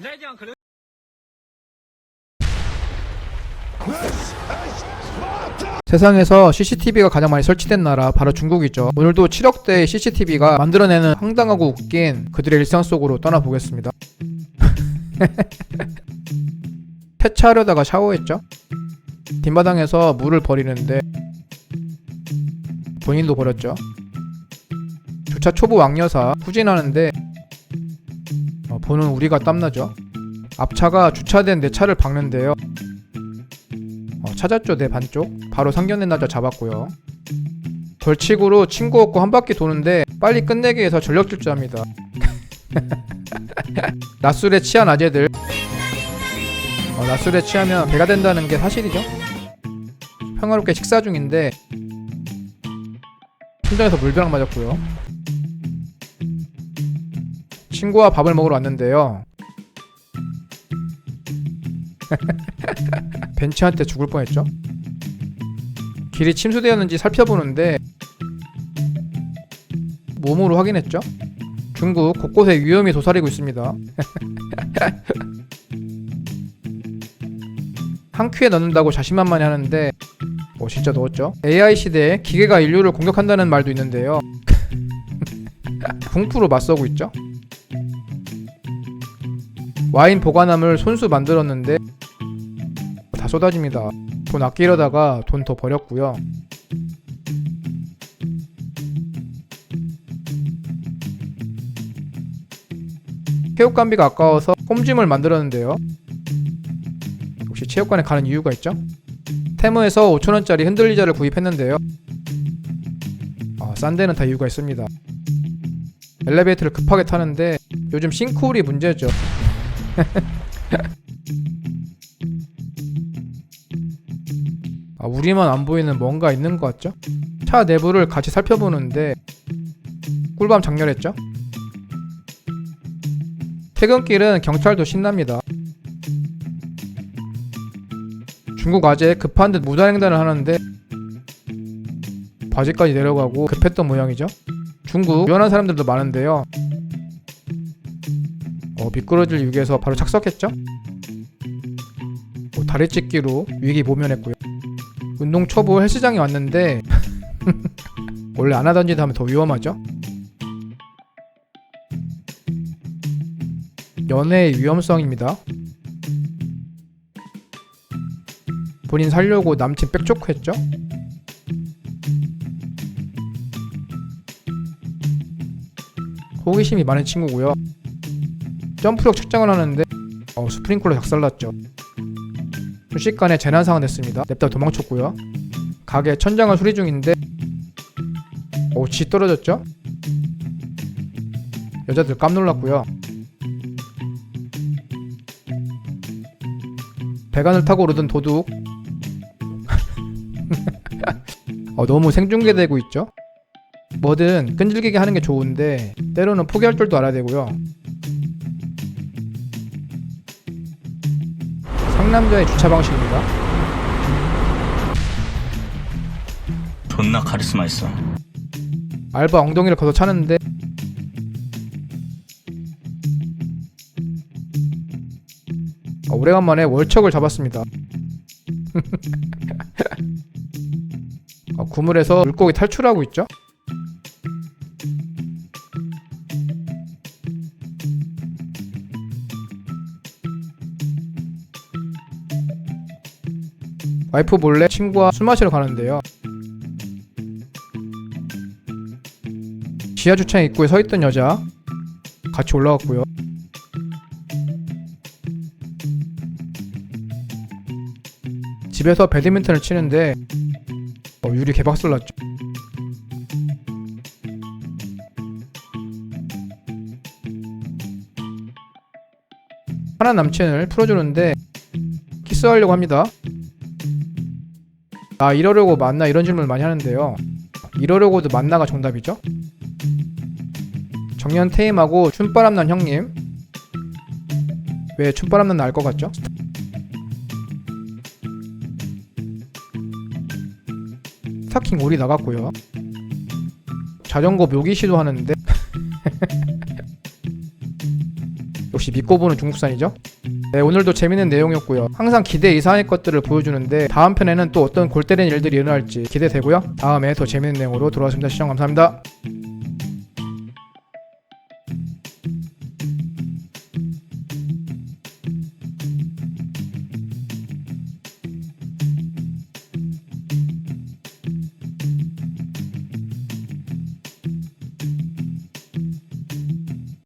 네, 세상에서 CCTV가 가장 많이 설치된 나라 바로 중국이죠. 오늘도 7억대의 CCTV가 만들어내는 황당하고 웃긴 그들의 일상 속으로 떠나보겠습니다. 폐차하려다가 샤워했죠. 뒷마당에서 물을 버리는데 본인도 버렸죠. 주차 초보 왕여사 후진하는데 보는 우리가 땀나죠. 앞차가 주차된 내 차를 박는데요. 어, 찾았죠 내 반쪽? 바로 상견례 날짜 잡았고요. 벌칙으로 친구 없고 한 바퀴 도는데 빨리 끝내기 위해서 전력 질주합니다. 낮술에 취한 아재들. 어, 낮술에 취하면 배가 된다는 게 사실이죠? 평화롭게 식사 중인데 현장에서 물벼락 맞았고요 친구와 밥을 먹으러 왔는데요 벤츠한테 죽을 뻔했죠. 길이 침수되었는지 살펴보는데 몸으로 확인했죠. 중국 곳곳에 위험이 도사리고 있습니다. 한 큐에 넣는다고 자신만만해 하는데 뭐 진짜 넣었죠. AI 시대에 기계가 인류를 공격한다는 말도 있는데요. 궁프로 맞서고 있죠. 와인 보관함을 손수 만들었는데 다 쏟아집니다. 돈 아끼려다가 돈 더 버렸고요. 체육관비가 아까워서 홈짐을 만들었는데요. 역시 체육관에 가는 이유가 있죠? 테무에서 5천원짜리 흔들리자를 구입했는데요. 아, 싼 데는 다 이유가 있습니다. 엘리베이터를 급하게 타는데 요즘 싱크홀이 문제죠. 아, 우리만 안 보이는 뭔가 있는 것 같죠? 차 내부를 같이 살펴보는데 꿀밤 장렬했죠? 퇴근길은 경찰도 신납니다. 중국 아재 급한 듯 무단횡단을 하는데 바지까지 내려가고 급했던 모양이죠. 중국 유연한 사람들도 많은데요. 어, 미끄러질 위기에서 바로 착석했죠. 뭐 다리 찢기로 위기 모면했고요. 운동 초보 헬스장에 왔는데 원래 안 하던 짓 하면 더 위험하죠? 연애의 위험성입니다. 본인 살려고 남친 빽족했죠? 호기심이 많은 친구고요. 점프력 측정을 하는데 어, 스프링클러 작살났죠. 순식간에 재난 상황 됐습니다. 냅다 도망쳤고요. 가게 천장을 수리 중인데 오, 지 떨어졌죠? 여자들 깜놀랐고요. 배관을 타고 오르던 도둑 어, 너무 생중계되고 있죠? 뭐든 끈질기게 하는 게 좋은데 때로는 포기할 줄도 알아야 되고요. 상남자의 주차 방식입니다. 존나 카리스마 있어. 알바 엉덩이를 걷어 차는데 어, 오래간만에 월척을 잡았습니다. 어, 구물에서 물고기 탈출하고 있죠? 와이프 몰래 친구와 술 마시러 가는데요. 지하 주차장 입구에 서 있던 여자 같이 올라왔고요. 집에서 배드민턴을 치는데 어, 유리 개박살 났죠. 하나 남친을 풀어주는데 키스하려고 합니다. 아 이러려고 만나 이런 질문을 많이 하는데요. 이러려고도 만나가 정답이죠? 정년 퇴임하고 춤바람 난 형님 왜 춤바람 난 날 것 같죠? 스타킹 올이 나갔고요 자전거 묘기 시도하는데 역시 믿고 보는 중국산이죠. 네, 오늘도 재밌는 내용이었고요. 항상 기대 이상의 것들을 보여주는데 다음 편에는 또 어떤 골 때리는 일들이 일어날지 기대되고요. 다음에 더 재밌는 내용으로 돌아오겠습니다. 시청 감사합니다.